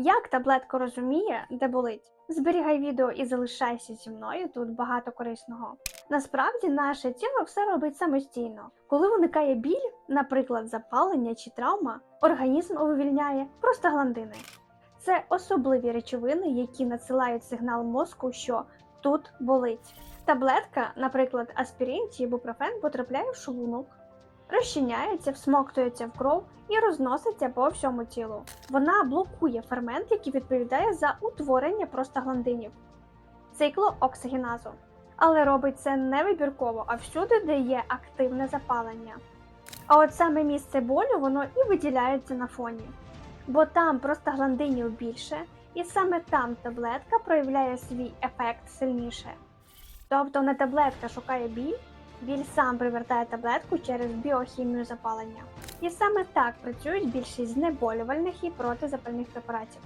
Як таблетка розуміє, де болить? Зберігай відео і залишайся зі мною тут багато корисного. Насправді наше тіло все робить самостійно. Коли виникає біль, наприклад, запалення чи травма, організм вивільняє простагландини. Це особливі речовини, які надсилають сигнал мозку, що тут болить. Таблетка, наприклад, аспірин чи ібупрофен, потрапляє в шлунок, розчиняється, всмоктується в кров і розноситься по всьому тілу. Вона блокує фермент, який відповідає за утворення простагландинів циклооксигеназу. Але робить це не вибірково, а всюди, де є активне запалення. А от саме місце болю воно і виділяється на фоні, бо там простагландинів більше, і саме там таблетка проявляє свій ефект сильніше. Тобто не таблетка шукає біль, біль сам привертає таблетку через біохімію запалення. І саме так працюють більшість знеболювальних і протизапальних препаратів.